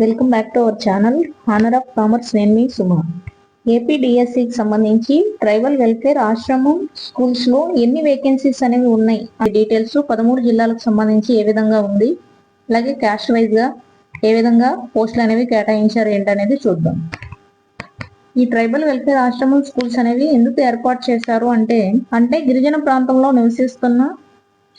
Welcome back to our channel honour of commerce నేను మీ Suma. AP డిఎస్సికి సంబంధించి ట్రైబల్ వెల్ఫేర్ ఆశ్రమం స్కూల్స్లో ఎన్ని వేకెన్సీస్ అనేవి ఉన్నాయి? ఆ డీటెయిల్స్ పదమూడు జిల్లాలకు సంబంధించి ఏ విధంగా ఉంది? అలాగే క్యాస్ట్ వైజ్గా ఏ విధంగా పోస్టులు అనేవి కేటాయించారు ఏంటనేది చూద్దాం. ఈ ట్రైబల్ వెల్ఫేర్ ఆశ్రమం స్కూల్స్ అనేవి ఎందుకు ఏర్పాటు చేశారు అంటే అంటే గిరిజన ప్రాంతంలో నివసిస్తున్న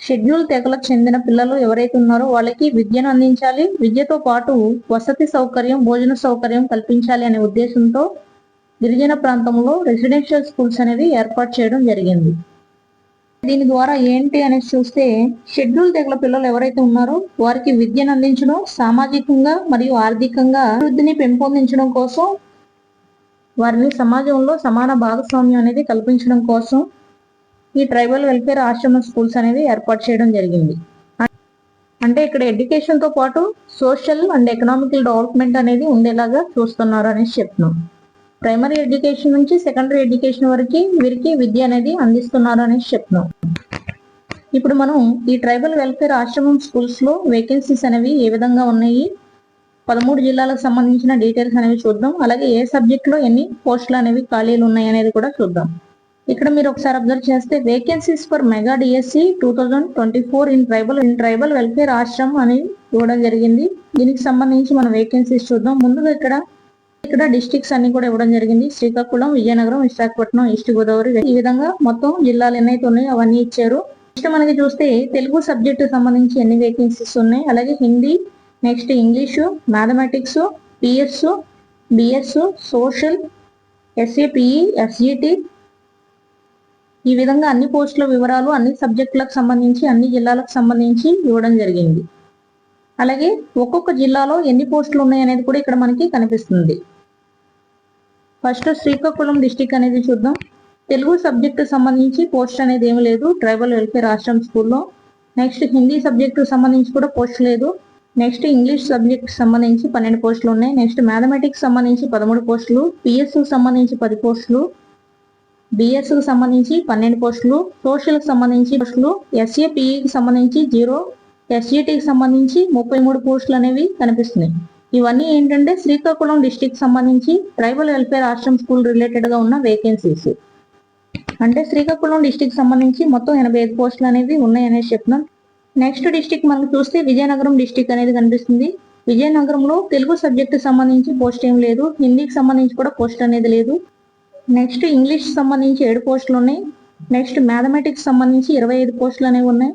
షెడ్యూల్ తెగలకు చెందిన పిల్లలు ఎవరైతే ఉన్నారో వాళ్ళకి విద్యను అందించాలి. విద్యతో పాటు వసతి సౌకర్యం భోజన సౌకర్యం కల్పించాలి అనే ఉద్దేశంతో గిరిజన ప్రాంతంలో రెసిడెన్షియల్ స్కూల్స్ అనేవి ఏర్పాటు చేయడం జరిగింది. దీని ద్వారా ఏంటి అనేది చూస్తే షెడ్యూల్ తెగల పిల్లలు ఎవరైతే ఉన్నారో వారికి విద్యను అందించడం సామాజికంగా మరియు ఆర్థికంగా అభివృద్ధిని పెంపొందించడం కోసం వారిని సమాజంలో సమాన భాగస్వామ్యం అనేది కల్పించడం కోసం ఈ ట్రైబల్ వెల్ఫేర్ ఆశ్రమ స్కూల్స్ అనేవి ఏర్పాటు చేయడం జరిగింది. అంటే ఇక్కడ ఎడ్యుకేషన్తో పాటు సోషల్ అండ్ ఎకనామికల్ డెవలప్మెంట్ అనేది ఉండేలాగా చూస్తున్నారు అనేసి చెప్తున్నాం. ప్రైమరీ ఎడ్యుకేషన్ నుంచి సెకండరీ ఎడ్యుకేషన్ వరకు వీరికి విద్య అనేది అందిస్తున్నారు అనేసి చెప్తున్నాం. ఇప్పుడు మనం ఈ ట్రైబల్ వెల్ఫేర్ ఆశ్రమం స్కూల్స్లో వేకెన్సీస్ అనేవి ఏ విధంగా ఉన్నాయి? పదమూడు జిల్లాలకు సంబంధించిన డీటెయిల్స్ అనేవి చూద్దాం. అలాగే ఏ సబ్జెక్ట్లో ఎన్ని పోస్టులు అనేవి ఖాళీలు ఉన్నాయి అనేది కూడా చూద్దాం. ఇక్కడ మీరు ఒకసారి అబ్జర్వ్ చేస్తే vacancies for mega DSC two thousand twenty four in tribal in tribal welfare ashram అని ఇవ్వడం జరిగింది. దీనికి సంబంధించి మనం వేకెన్సీస్ చూద్దాం. ముందుగా ఇక్కడ ఇక్కడ డిస్ట్రిక్ట్స్ అన్ని కూడా ఇవ్వడం జరిగింది. శ్రీకాకుళం విజయనగరం విశాఖపట్నం ఈస్ట్ గోదావరి ఈ విధంగా మొత్తం జిల్లాలు ఎన్నైతే ఉన్నాయో అవన్నీ ఇచ్చారు. నెక్స్ట్ మనకి చూస్తే తెలుగు సబ్జెక్టు సంబంధించి ఎన్ని వేకెన్సీస్ ఉన్నాయి? అలాగే Hindi next English mathematics PS BS social SAPE SGT ఈ విధంగా అన్ని పోస్టుల వివరాలు అన్ని సబ్జెక్టులకు సంబంధించి అన్ని జిల్లాలకు సంబంధించి ఇవ్వడం జరిగింది. అలాగే ఒక్కొక్క జిల్లాలో ఎన్ని పోస్టులు ఉన్నాయి అనేది కూడా ఇక్కడ మనకి కనిపిస్తుంది. ఫస్ట్ శ్రీకాకుళం డిస్టిక్ అనేది చూద్దాం. తెలుగు సబ్జెక్టు సంబంధించి పోస్ట్ అనేది ఏమి లేదు. ట్రైబల్ వెల్ఫేర్ ఆశ్రమ్ స్కూల్లో. నెక్స్ట్ హిందీ సబ్జెక్టు సంబంధించి కూడా పోస్ట్ లేదు. నెక్స్ట్ ఇంగ్లీష్ సబ్జెక్ట్ సంబంధించి పన్నెండు పోస్టులు ఉన్నాయి. నెక్స్ట్ మ్యాథమెటిక్స్ సంబంధించి పదమూడు పోస్టులు. పిఎస్ సంబంధించి పది పోస్టులు. బిఎస్కు సంబంధించి పన్నెండు పోస్టులు సోషల్కి సంబంధించి పోస్టులు ఎస్ఏపిఈకి సంబంధించి జీరో ఎస్జిటికి సంబంధించి ముప్పై మూడు పోస్టులు అనేవి కనిపిస్తున్నాయి. ఇవన్నీ ఏంటంటే శ్రీకాకుళం డిస్టిక్ సంబంధించి ట్రైబల్ వెల్ఫేర్ ఆశ్రమ్ స్కూల్ రిలేటెడ్గా ఉన్న వేకెన్సీస్ అంటే శ్రీకాకుళం డిస్టిక్ సంబంధించి మొత్తం ఎనభై ఐదు పోస్టులు అనేవి ఉన్నాయనేసి చెప్తున్నాం. నెక్స్ట్ డిస్టిక్ మనం చూస్తే విజయనగరం డిస్టిక్ అనేది కనిపిస్తుంది. విజయనగరంలో తెలుగు సబ్జెక్ట్ సంబంధించి పోస్ట్ ఏం లేదు. హిందీకి సంబంధించి కూడా పోస్ట్ అనేది లేదు. నెక్స్ట్ ఇంగ్లీష్ సంబంధించి ఏడు పోస్టులు ఉన్నాయి. నెక్స్ట్ మ్యాథమెటిక్స్ సంబంధించి ఇరవై ఐదు పోస్టులు అనేవి ఉన్నాయి.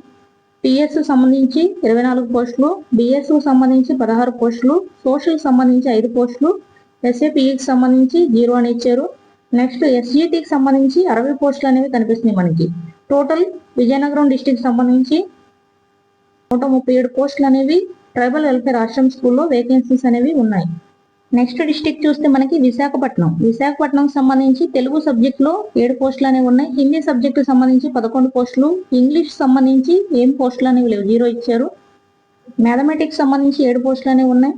పిఎస్ సంబంధించి ఇరవై నాలుగు పోస్టులు బిఎస్ సంబంధించి పదహారు పోస్టులు సోషల్ సంబంధించి ఐదు పోస్టులు ఎస్ఏపిఈకి సంబంధించి జీరో అని ఇచ్చారు. నెక్స్ట్ ఎస్జిటికి సంబంధించి అరవై పోస్టులు అనేవి కనిపిస్తున్నాయి మనకి. టోటల్ విజయనగరం డిస్టిక్ సంబంధించి నూట ముప్పై ఏడు పోస్టులు అనేవి ట్రైబల్ వెల్ఫేర్ ఆశ్రమ్ స్కూల్లో వేకెన్సీస్ అనేవి ఉన్నాయి. నెక్స్ట్ డిస్టిక్ చూస్తే మనకి విశాఖపట్నం. విశాఖపట్నం సంబంధించి తెలుగు సబ్జెక్ట్లో ఏడు పోస్టులు అనేవి ఉన్నాయి. హిందీ సబ్జెక్ట్ సంబంధించి పదకొండు పోస్టులు ఇంగ్లీష్ సంబంధించి ఏం పోస్టులు అనేవి లేవు. జీరో ఇచ్చారు. మ్యాథమెటిక్స్ సంబంధించి ఏడు పోస్టులు అనేవి ఉన్నాయి.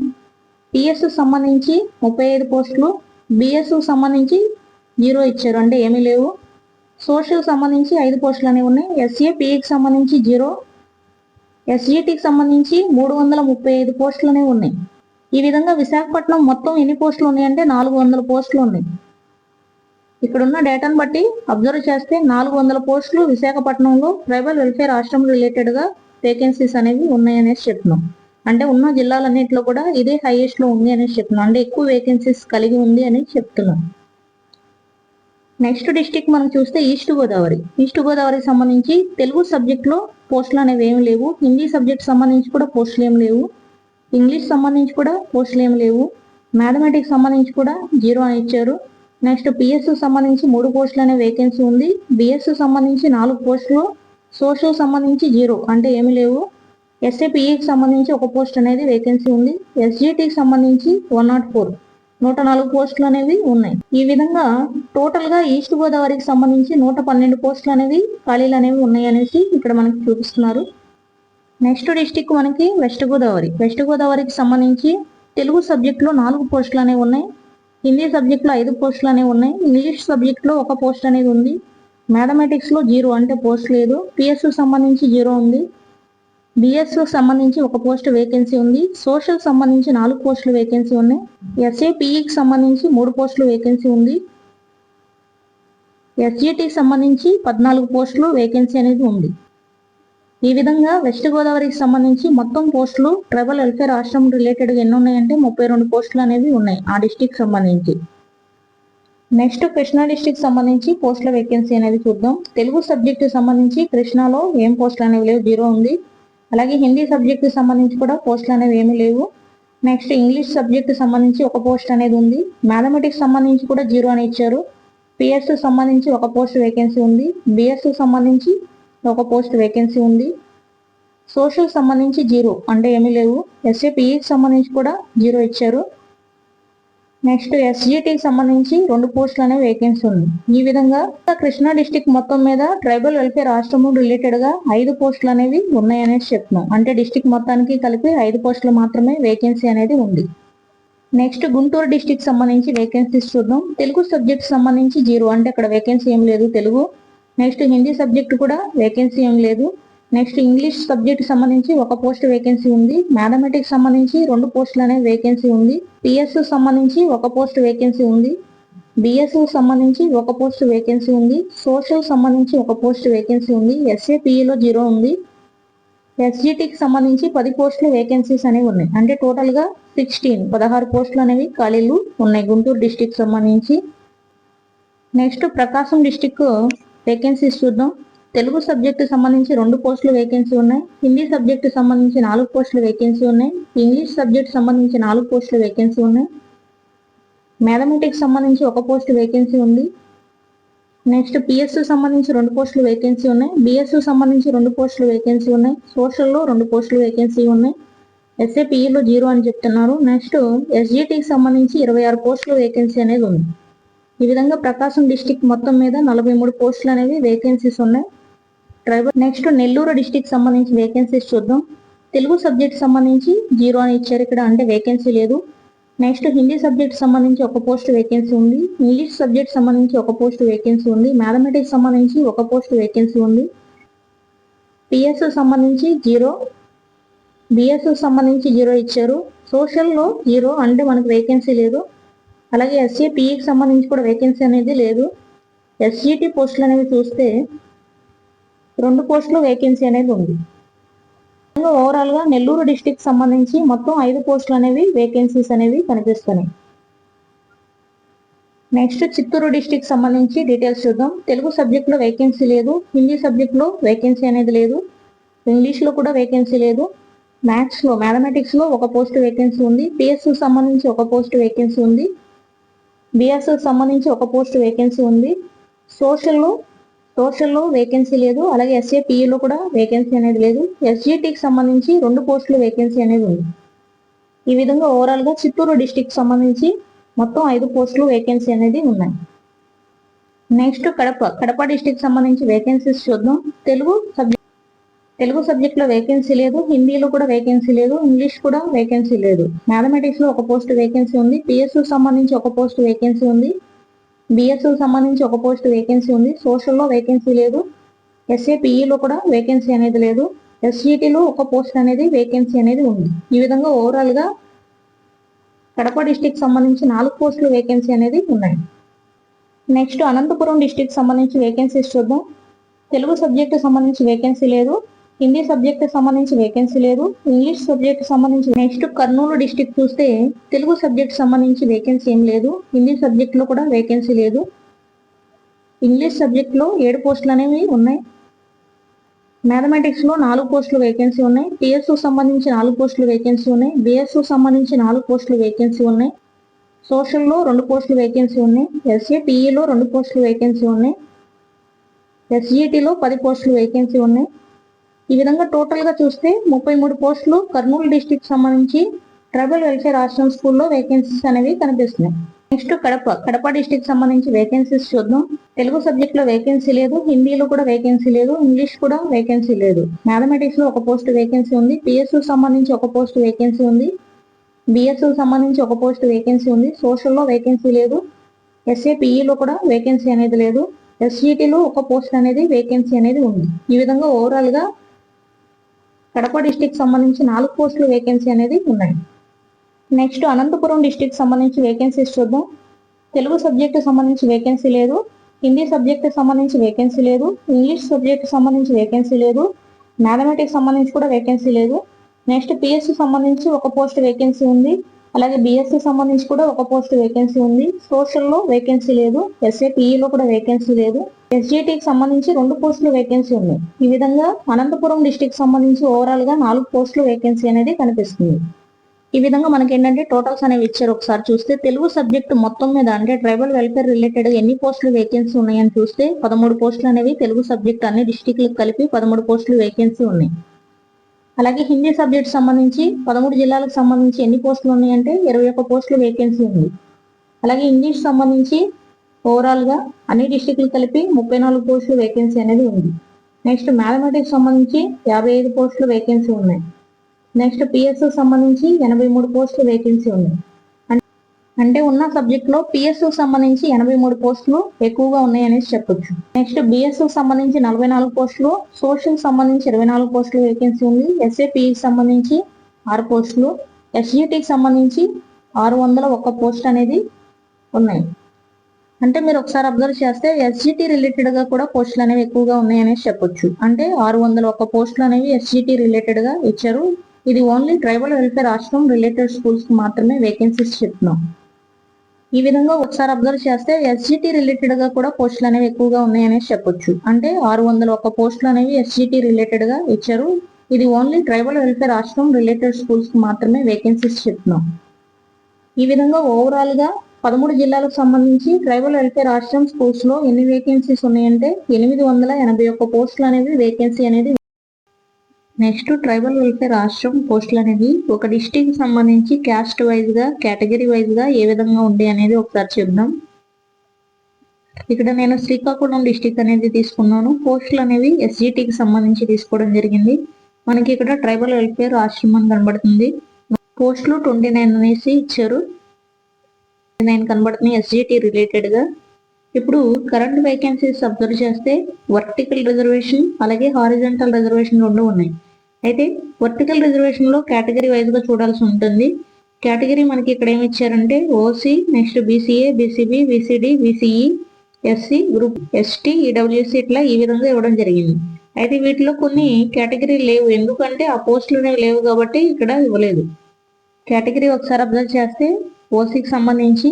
పిఎస్ సంబంధించి ముప్పై ఐదు పోస్టులు బిఎస్ సంబంధించి జీరో ఇచ్చారు. అంటే ఏమీ లేవు. సోషల్ సంబంధించి ఐదు పోస్టులు అనేవి ఉన్నాయి. ఎస్ఏ పిఈకి సంబంధించి జీరో. ఎస్జిటికి సంబంధించి మూడు వందల ముప్పై ఐదు పోస్టులు అనేవి ఉన్నాయి. ఈ విధంగా విశాఖపట్నం మొత్తం ఎన్ని పోస్టులు ఉన్నాయంటే నాలుగు వందల పోస్టులు ఉన్నాయి. ఇక్కడున్న డేటాను బట్టి అబ్జర్వ్ చేస్తే నాలుగు వందల పోస్టులు విశాఖపట్నంలో ట్రైబల్ వెల్ఫేర్ ఆశ్రమం రిలేటెడ్గా వేకెన్సీస్ అనేవి ఉన్నాయనేసి చెప్తున్నాం. అంటే ఉన్న జిల్లాలన్నింటిలో కూడా ఇదే హైయెస్ట్లో ఉంది అనేసి చెప్తున్నాం. అంటే ఎక్కువ వేకెన్సీస్ కలిగి ఉంది అని చెప్తున్నాం. నెక్స్ట్ డిస్టిక్ మనం చూస్తే ఈస్ట్ గోదావరి ఈస్ట్ గోదావరికి సంబంధించి తెలుగు సబ్జెక్ట్లో పోస్టులు అనేవి ఏమి లేవు. హిందీ సబ్జెక్ట్ సంబంధించి కూడా పోస్టులు ఏమి లేవు. ఇంగ్లీష్ సంబంధించి కూడా పోస్టులు ఏమి లేవు. మ్యాథమెటిక్స్ సంబంధించి కూడా జీరో అని ఇచ్చారు. నెక్స్ట్ పిఎస్సి సంబంధించి మూడు పోస్టులు అనే వేకెన్సీ ఉంది. బిఎస్సి సంబంధించి నాలుగు పోస్టులు సోషల్ సంబంధించి జీరో అంటే ఏమి లేవు. ఎస్ఏపిఈకి సంబంధించి ఒక పోస్ట్ అనేది వేకెన్సీ ఉంది. ఎస్జిటికి సంబంధించి వన్ నాట్ ఫోర్ నూట నాలుగు పోస్టులు అనేవి ఉన్నాయి. ఈ విధంగా టోటల్గా ఈస్ట్ గోదావరికి సంబంధించి నూట పన్నెండు పోస్టులు అనేవి ఖాళీలు అనేవి ఉన్నాయి అనేసి ఇక్కడ మనకి చూపిస్తున్నారు. నెక్స్ట్ డిస్టిక్ మనకి వెస్ట్ గోదావరి. వెస్ట్ గోదావరికి సంబంధించి తెలుగు సబ్జెక్టులో నాలుగు పోస్టులు అనేవి ఉన్నాయి. హిందీ సబ్జెక్టులో ఐదు పోస్టులు అనేవి ఉన్నాయి. ఇంగ్లీష్ సబ్జెక్టులో ఒక పోస్ట్ అనేది ఉంది. మ్యాథమెటిక్స్లో జీరో అంటే పోస్ట్ లేదు. పిఎస్ సంబంధించి జీరో ఉంది. బిఎస్ సంబంధించి ఒక పోస్ట్ వేకెన్సీ ఉంది. సోషల్ సంబంధించి నాలుగు పోస్టులు వేకెన్సీ ఉన్నాయి. ఎస్ఏపిఈకి సంబంధించి మూడు పోస్టులు వేకెన్సీ ఉంది. ఎస్జిటికి సంబంధించి పద్నాలుగు పోస్టులు వేకెన్సీ అనేది ఉంది. ఈ విధంగా వెస్ట్ గోదావరికి సంబంధించి మొత్తం పోస్టులు ట్రైబల్ వెల్ఫేర్ ఆశ్రమం రిలేటెడ్ ఎన్ని ఉన్నాయంటే ముప్పై రెండు పోస్టులు అనేవి ఉన్నాయి ఆ డిస్టిక్ సంబంధించి. నెక్స్ట్ కృష్ణా డిస్టిక్ సంబంధించి పోస్టుల వేకెన్సీ అనేది చూద్దాం. తెలుగు సబ్జెక్టు సంబంధించి కృష్ణాలో ఏం పోస్టులు అనేవి లేవు? జీరో ఉంది. అలాగే హిందీ సబ్జెక్టుకి సంబంధించి కూడా పోస్టులు అనేవి ఏమీ లేవు. నెక్స్ట్ ఇంగ్లీష్ సబ్జెక్ట్ సంబంధించి ఒక పోస్ట్ అనేది ఉంది. మ్యాథమెటిక్స్ సంబంధించి కూడా జీరో అని ఇచ్చారు. పిఎస్ సంబంధించి ఒక పోస్ట్ వేకెన్సీ ఉంది. బిఎస్ సంబంధించి ఒక పోస్ట్ వేకెన్సీ ఉంది. సోషల్ సంబంధించి జీరో అంటే ఏమీ లేవు. ఎస్ఏపిఈకి సంబంధించి కూడా జీరో ఇచ్చారు. నెక్స్ట్ ఎస్జిటికి సంబంధించి రెండు పోస్టులు అనేవి వేకెన్సీ ఉంది. ఈ విధంగా కృష్ణా డిస్టిక్ మొత్తం మీద ట్రైబల్ వెల్ఫేర్ ఆశ్రమం రిలేటెడ్గా ఐదు పోస్టులు అనేవి ఉన్నాయనేసి చెప్తున్నాం. అంటే డిస్టిక్ మొత్తానికి కలిపి ఐదు పోస్టులు మాత్రమే వేకెన్సీ అనేది ఉంది. నెక్స్ట్ గుంటూరు డిస్టిక్ సంబంధించి వేకెన్సీస్ చూద్దాం. తెలుగు సబ్జెక్ట్ సంబంధించి జీరో అంటే అక్కడ వేకెన్సీ ఏం లేదు. తెలుగు నెక్స్ట్ హిందీ సబ్జెక్ట్ కూడా వేకెన్సీ ఏం లేదు. నెక్స్ట్ ఇంగ్లీష్ సబ్జెక్ట్ సంబంధించి ఒక పోస్ట్ వేకెన్సీ ఉంది. మ్యాథమెటిక్స్ సంబంధించి రెండు పోస్టులు అనే వేకెన్సీ ఉంది. పిఎస్ సంబంధించి ఒక పోస్ట్ వేకెన్సీ ఉంది. బిఎస్ సంబంధించి ఒక పోస్ట్ వేకెన్సీ ఉంది. సోషల్ సంబంధించి ఒక పోస్ట్ వేకెన్సీ ఉంది. ఎస్ఏపిఈలో జీరో ఉంది. ఎస్జిటికి సంబంధించి పది పోస్టులు వేకెన్సీస్ అనేవి ఉన్నాయి. అంటే టోటల్గా సిక్స్టీన్ పదహారు పోస్టులు అనేవి ఖాళీలు ఉన్నాయి. గుంటూరు డిస్టిక్ సంబంధించి. నెక్స్ట్ ప్రకాశం డిస్టిక్ వేకెన్సీస్ చూద్దాం. తెలుగు సబ్జెక్టు సంబంధించి రెండు పోస్టులు వేకెన్సీ ఉన్నాయి. హిందీ సబ్జెక్టు సంబంధించి నాలుగు పోస్టులు వేకెన్సీ ఉన్నాయి. ఇంగ్లీష్ సబ్జెక్ట్ సంబంధించి నాలుగు పోస్టులు వేకెన్సీ ఉన్నాయి. మ్యాథమెటిక్స్ సంబంధించి ఒక పోస్ట్ వేకెన్సీ ఉంది. నెక్స్ట్ పిఎస్సు సంబంధించి రెండు పోస్టులు వేకెన్సీ ఉన్నాయి. బిఎస్సు సంబంధించి రెండు పోస్టులు వేకెన్సీ ఉన్నాయి. సోషల్లో రెండు పోస్టులు వేకెన్సీ ఉన్నాయి. ఎస్ఏపిఈలో జీరో అని చెప్తున్నారు. నెక్స్ట్ ఎస్జిటికి సంబంధించి ఇరవై ఆరు పోస్టులు వేకెన్సీ అనేది ఉంది. ఈ విధంగా ప్రకాశం డిస్టిక్ మొత్తం మీద నలభై మూడు పోస్టులు అనేవి వేకెన్సీస్ ఉన్నాయి. ట్రైబల్ నెక్స్ట్ నెల్లూరు డిస్టిక్ సంబంధించి వేకెన్సీస్ చూద్దాం. తెలుగు సబ్జెక్ట్ సంబంధించి జీరో అని ఇచ్చారు ఇక్కడ అంటే వేకెన్సీ లేదు. నెక్స్ట్ హిందీ సబ్జెక్ట్ సంబంధించి ఒక పోస్ట్ వేకెన్సీ ఉంది. ఇంగ్లీష్ సబ్జెక్ట్ సంబంధించి ఒక పోస్ట్ వేకెన్సీ ఉంది. మ్యాథమెటిక్స్ సంబంధించి ఒక పోస్ట్ వేకెన్సీ ఉంది. పిఎస్ సంబంధించి జీరో. బిఎస్ సంబంధించి జీరో ఇచ్చారు. సోషల్లో జీరో అంటే మనకు వేకెన్సీ లేదు. అలాగే ఎస్సీ పీఈకి సంబంధించి కూడా వేకెన్సీ అనేది లేదు. ఎస్సీటీ పోస్టులు అనేవి చూస్తే రెండు పోస్టులు వేకెన్సీ అనేది ఉంది. ఓవరాల్గా నెల్లూరు డిస్టిక్ సంబంధించి మొత్తం ఐదు పోస్టులు అనేవి వేకెన్సీస్ అనేవి కనిపిస్తున్నాయి. నెక్స్ట్ చిత్తూరు డిస్టిక్ సంబంధించి డీటెయిల్స్ చూద్దాం. తెలుగు సబ్జెక్టులో వేకెన్సీ లేదు. హిందీ సబ్జెక్టులో వేకెన్సీ అనేది లేదు. ఇంగ్లీష్లో కూడా వేకెన్సీ లేదు. మ్యాథ్స్లో మ్యాథమెటిక్స్లో ఒక పోస్ట్ వేకెన్సీ ఉంది. పిఎస్సికి సంబంధించి ఒక పోస్ట్ వేకెన్సీ ఉంది. బిఎస్ సంబంధించి ఒక పోస్ట్ వేకెన్సీ ఉంది. సోషల్లో సోషల్లో వేకెన్సీ లేదు. అలాగే ఎస్ఏపిఈలో కూడా వేకెన్సీ అనేది లేదు. ఎస్జిటికి సంబంధించి రెండు పోస్టులు వేకెన్సీ అనేది ఉంది. ఈ విధంగా ఓవరాల్గా చిత్తూరు డిస్టిక్ సంబంధించి మొత్తం ఐదు పోస్టులు వేకెన్సీ అనేది ఉన్నాయి. నెక్స్ట్ కడప కడప డిస్టిక్ సంబంధించి వేకెన్సీస్ చూద్దాం. తెలుగు సబ్జెక్ట్ తెలుగు సబ్జెక్ట్లో వేకెన్సీ లేదు హిందీలో కూడా వేకెన్సీ లేదు ఇంగ్లీష్ కూడా వేకెన్సీ లేదు. మ్యాథమెటిక్స్లో ఒక పోస్ట్ వేకెన్సీ ఉంది పిఎస్ సంబంధించి ఒక పోస్ట్ వేకెన్సీ ఉంది బిఎస్ సంబంధించి ఒక పోస్ట్ వేకెన్సీ ఉంది సోషల్లో వేకెన్సీ లేదు ఎస్ఏపిఈలో కూడా వేకెన్సీ అనేది లేదు ఎస్జిటిలో ఒక పోస్ట్ అనేది వేకెన్సీ అనేది ఉంది. ఈ విధంగా ఓవరాల్గా కడప డిస్టిక్ సంబంధించి నాలుగు పోస్టులు వేకెన్సీ అనేది ఉన్నాయి. నెక్స్ట్ అనంతపురం డిస్టిక్ సంబంధించి వేకెన్సీస్ చూద్దాం. తెలుగు సబ్జెక్ట్ సంబంధించి వేకెన్సీ లేదు హిందీ సబ్జెక్ట్ సంబంధించి వేకెన్సీ లేదు. ఇంగ్లీష్ సబ్జెక్ట్ సంబంధించి నెక్స్ట్ కర్నూలు డిస్టిక్ చూస్తే తెలుగు సబ్జెక్ట్ సంబంధించి వేకెన్సీ ఏం లేదు. హిందీ సబ్జెక్ట్లో కూడా వేకెన్సీ లేదు. ఇంగ్లీష్ సబ్జెక్ట్లో ఏడు పోస్టులు అనేవి ఉన్నాయి. మ్యాథమెటిక్స్లో నాలుగు పోస్టులు వేకెన్సీ ఉన్నాయి. టిఎస్ సంబంధించి నాలుగు పోస్టులు వేకెన్సీ ఉన్నాయి. బిఎస్ సంబంధించి నాలుగు పోస్టులు వేకెన్సీ ఉన్నాయి. సోషల్లో రెండు పోస్టులు వేకెన్సీ ఉన్నాయి. ఎస్ఏ టీఈలో రెండు పోస్టులు వేకెన్సీ ఉన్నాయి. ఎస్జిటిలో పది పోస్టులు వేకెన్సీ ఉన్నాయి. ఈ విధంగా టోటల్గా చూస్తే ముప్పై మూడు పోస్టులు కర్నూలు డిస్టిక్ సంబంధించి ట్రైబల్ వెల్ఫేర్ ఆశ్రమ్ స్కూల్లో వేకెన్సీస్ అనేవి కనిపిస్తున్నాయి. నెక్స్ట్ కడప కడప డిస్టిక్ సంబంధించి వేకెన్సీస్ చూద్దాం. తెలుగు సబ్జెక్ట్లో వేకెన్సీ లేదు హిందీలో కూడా వేకెన్సీ లేదు ఇంగ్లీష్ కూడా వేకెన్సీ లేదు. మ్యాథమెటిక్స్లో ఒక పోస్ట్ వేకెన్సీ ఉంది పిఎస్యూ సంబంధించి ఒక పోస్ట్ వేకెన్సీ ఉంది బిఎస్యూ సంబంధించి ఒక పోస్ట్ వేకెన్సీ ఉంది సోషల్లో వేకెన్సీ లేదు ఎస్ఏపిఈలో కూడా వేకెన్సీ అనేది లేదు ఎస్ఈటీలో ఒక పోస్ట్ అనేది వేకెన్సీ అనేది ఉంది. ఈ విధంగా ఓవరాల్గా కడప డిస్టిక్ సంబంధించి నాలుగు పోస్టులు వేకెన్సీ అనేది ఉన్నాయి. నెక్స్ట్ అనంతపురం డిస్టిక్ సంబంధించి వేకెన్సీస్ చూద్దాం. తెలుగు సబ్జెక్టు సంబంధించి వేకెన్సీ లేదు. హిందీ సబ్జెక్టు సంబంధించి వేకెన్సీ లేదు. ఇంగ్లీష్ సబ్జెక్టు సంబంధించి వేకెన్సీ లేదు. మ్యాథమెటిక్స్ సంబంధించి కూడా వేకెన్సీ లేదు. నెక్స్ట్ పిఎస్సి సంబంధించి ఒక పోస్ట్ వేకెన్సీ ఉంది. అలాగే బీఎస్సీ సంబంధించి కూడా ఒక పోస్ట్ వేకెన్సీ ఉంది. సోషల్లో వేకెన్సీ లేదు. ఎస్ఏపిఈలో కూడా వేకెన్సీ లేదు. ఎస్జిటికి సంబంధించి రెండు పోస్టులు వేకెన్సీ ఉన్నాయి. ఈ విధంగా అనంతపురం డిస్టిక్ సంబంధించి ఓవరాల్గా నాలుగు పోస్టులు వేకెన్సీ అనేది కనిపిస్తుంది. ఈ విధంగా మనకి ఏంటంటే టోటల్స్ అనేవి ఇచ్చారు ఒకసారి చూస్తే తెలుగు సబ్జెక్ట్ మొత్తం మీద అంటే ట్రైబల్ వెల్ఫేర్ రిలేటెడ్ ఎన్ని పోస్టులు వేకెన్సీ ఉన్నాయని చూస్తే పదమూడు పోస్టులు అనేవి తెలుగు సబ్జెక్ట్ అన్ని డిస్టిక్లకు కలిపి పదమూడు పోస్టులు వేకెన్సీ ఉన్నాయి. అలాగే హిందీ సబ్జెక్ట్ సంబంధించి పదమూడు జిల్లాలకు సంబంధించి ఎన్ని పోస్టులు ఉన్నాయంటే ఇరవై ఒక్క పోస్టులు వేకెన్సీ ఉంది. అలాగే ఇంగ్లీష్ సంబంధించి ఓవరాల్గా అన్ని డిస్టిక్లు కలిపి ముప్పై నాలుగు పోస్టులు వేకెన్సీ అనేది ఉంది. నెక్స్ట్ మ్యాథమెటిక్స్ సంబంధించి యాభై ఐదు పోస్టులు వేకెన్సీ ఉన్నాయి. నెక్స్ట్ పిఎస్ సంబంధించి ఎనభై మూడు పోస్టులు వేకెన్సీ ఉన్నాయి. అంటే ఉన్న సబ్జెక్ట్లో పిఎస్ సంబంధించి ఎనభై మూడు పోస్టులు ఎక్కువగా ఉన్నాయి అనేసి చెప్పొచ్చు నెక్స్ట్ బిఎస్ సంబంధించి నలభై నాలుగు పోస్టులు సోషల్ సంబంధించి ఇరవై నాలుగు పోస్టులు వేకెన్సీ ఉంది. ఎస్ఏపికి సంబంధించి ఆరు పోస్టులు ఎస్జిటికి సంబంధించి ఆరు వందల ఒక్క పోస్ట్ అనేది ఉన్నాయి. అంటే మీరు ఒకసారి అబ్జర్వ్ చేస్తే ఎస్జిటి రిలేటెడ్గా కూడా పోస్టులు అనేవి ఎక్కువగా ఉన్నాయనేసి చెప్పొచ్చు. అంటే ఆరు వందల ఒక్క పోస్టులు అనేవి ఎస్జిటి రిలేటెడ్గా ఇచ్చారు. ఇది ఓన్లీ ట్రైబల్ వెల్ఫేర్ రాష్ట్రం రిలేటెడ్ స్కూల్స్కి మాత్రమే వేకెన్సీస్ చెప్తున్నాం. ఈ విధంగా ఒకసారి అబ్జర్వ్ చేస్తే ఎస్జిటి రిలేటెడ్గా కూడా పోస్టులు అనేవి ఎక్కువగా ఉన్నాయనేసి చెప్పొచ్చు. అంటే ఆరు వందల ఒక్క పోస్టులు అనేవి ఎస్జిటి రిలేటెడ్గా ఇచ్చారు. ఇది ఓన్లీ ట్రైబల్ వెల్ఫేర్ రాష్ట్రం రిలేటెడ్ స్కూల్స్కి మాత్రమే వేకెన్సీస్ చెప్తున్నాం. ఈ విధంగా ఓవరాల్గా పదమూడు జిల్లాలకు సంబంధించి ట్రైబల్ వెల్ఫేర్ రాష్ట్రం స్కూల్స్లో ఎన్ని వేకెన్సీస్ ఉన్నాయంటే ఎనిమిది వందల ఎనభై ఒక్క పోస్టులు అనేవి వేకెన్సీ అనేది నెక్స్ట్ ట్రైబల్ వెల్ఫేర్ రాష్ట్రం పోస్టులు అనేది ఒక డిస్టిక్ సంబంధించి క్యాస్ట్ వైజ్గా కేటగిరీ వైజ్గా ఏ విధంగా ఉండే అనేది ఒకసారి చెప్దాం. ఇక్కడ నేను శ్రీకాకుళం డిస్టిక్ అనేది తీసుకున్నాను. పోస్టులు అనేవి ఎస్జిటికి సంబంధించి తీసుకోవడం జరిగింది. మనకి ఇక్కడ ట్రైబల్ వెల్ఫేర్ ఆశ్రమం అని కనబడుతుంది. పోస్టులు ట్వంటీ నైన్ అనేసి ఇచ్చారు. నైన్ కనబడుతున్నాయి ఎస్జిటి రిలేటెడ్గా ఇప్పుడు కరెంట్ వేకెన్సీస్ అబ్జర్వ్ చేస్తే వర్టికల్ రిజర్వేషన్ అలాగే హారిజెంటల్ రిజర్వేషన్ రెండు ఉన్నాయి. అయితే వర్టికల్ రిజర్వేషన్లో కేటగిరీ వైజ్గా చూడాల్సి ఉంటుంది. కేటగిరీ మనకి ఇక్కడ ఏమి ఇచ్చారంటే OC next BCA BCB BCD BCE SC group ST EWC ఇట్లా ఈ విధంగా ఇవ్వడం జరిగింది. అయితే వీటిలో కొన్ని కేటగిరీ లేవు. ఎందుకంటే ఆ పోస్టులు లేవు కాబట్టి ఇక్కడ ఇవ్వలేదు. కేటగిరీ ఒకసారి అబ్జర్వ్ చేస్తే ఓసీకి సంబంధించి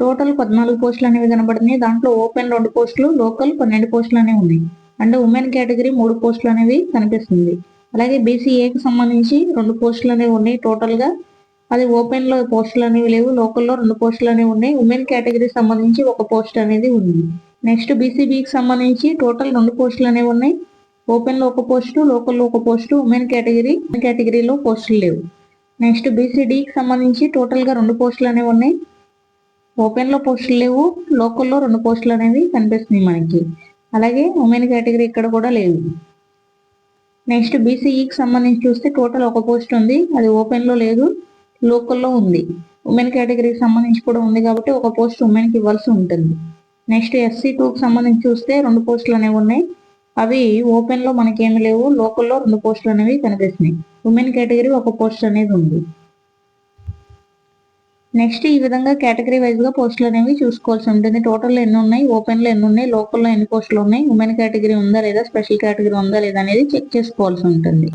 టోటల్ పద్నాలుగు పోస్టులు అనేవి కనబడుతున్నాయి. దాంట్లో ఓపెన్ రెండు పోస్టులు లోకల్ పన్నెండు పోస్టులు అనేవి ఉన్నాయి. అంటే ఉమెన్ కేటగిరీ మూడు పోస్టులు అనేవి కనిపిస్తుంది. అలాగే బీసీఏకి సంబంధించి రెండు పోస్టులు అనేవి ఉన్నాయి టోటల్గా అది ఓపెన్లో పోస్టులు అనేవి లేవు లోకల్లో రెండు పోస్టులు అనేవి ఉన్నాయి. ఉమెన్ కేటగిరీ సంబంధించి ఒక పోస్ట్ అనేది ఉంది. నెక్స్ట్ బీసీబీకి సంబంధించి టోటల్ రెండు పోస్టులు అనేవి ఉన్నాయి. ఓపెన్లో ఒక పోస్టు లోకల్లో ఒక పోస్టు ఉమెన్ కేటగిరీ కేటగిరీలో పోస్టులు లేవు. నెక్స్ట్ బీసీడీకి సంబంధించి టోటల్గా రెండు పోస్టులు అనేవి ఉన్నాయి. ఓపెన్లో పోస్టులు లేవు. లోకల్లో రెండు పోస్టులు అనేవి కనిపిస్తున్నాయి మనకి. అలాగే ఉమెన్ కేటగిరీ ఇక్కడ కూడా లేవు నెక్స్ట్ బీసీఈకి సంబంధించి చూస్తే టోటల్ ఒక పోస్ట్ ఉంది. అది ఓపెన్లో లేదు. లోకల్లో ఉంది. ఉమెన్ కేటగిరీకి సంబంధించి కూడా ఉంది కాబట్టి ఒక పోస్ట్ ఉమెన్కి ఇవ్వాల్సి ఉంటుంది. నెక్స్ట్ ఎస్సీ టూకి సంబంధించి చూస్తే రెండు పోస్టులు అనేవి ఉన్నాయి. అవి ఓపెన్లో మనకేమి లేవు. లోకల్లో రెండు పోస్టులు అనేవి కనిపిస్తున్నాయి. ఉమెన్ కేటగిరీ ఒక పోస్ట్ అనేది ఉంది. నెక్స్ట్ ఈ విధంగా కేటగిరీ వైజ్గా పోస్టులు అనేవి చూసుకోవాల్సి ఉంటుంది. టోటల్ ఎన్ని ఉన్నాయి? ఓపెన్లో ఎన్ని ఉన్నాయి? లోకల్లో ఎన్ని పోస్టులు ఉన్నాయి? ఉమెన్ కేటగిరీ ఉందా లేదా? స్పెషల్ కేటగిరీ ఉందా లేదా అనేది చెక్ చేసుకోవాల్సి ఉంటుంది.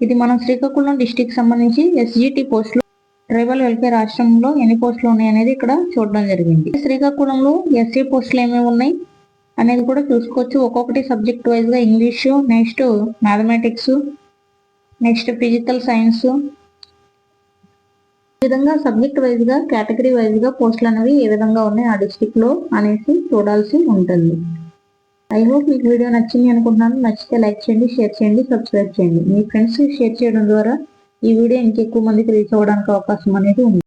ఇది మనం శ్రీకాకుళం డిస్టిక్ సంబంధించి ఎస్జిటి పోస్టులు ట్రైబల్ వెల్ఫేర్ రాష్ట్రంలో ఎన్ని పోస్టులు ఉన్నాయి అనేది ఇక్కడ చూడడం జరిగింది. శ్రీకాకుళంలో ఎస్సీ పోస్టులు ఏమేమి ఉన్నాయి అనేది కూడా చూసుకోవచ్చు. ఒక్కొక్కటి సబ్జెక్ట్ వైజ్గా English next mathematics next physical science విధంగా సబ్జెక్ట్ వైజ్గా కేటగిరీ వైజ్గా పోస్టులు అనేవి ఏ విధంగా ఉన్నాయి ఆ డిస్టిక్లో అనేసి చూడాల్సి ఉంటుంది. ఐ హోప్ మీకు వీడియో నచ్చింది అనుకుంటున్నాను. నచ్చితే లైక్ చేయండి షేర్ చేయండి సబ్స్క్రైబ్ చేయండి. మీ ఫ్రెండ్స్ షేర్ చేయడం ద్వారా ఈ వీడియో ఇంకెక్కువ మందికి రీచ్ అవ్వడానికి అవకాశం అనేది ఉంది.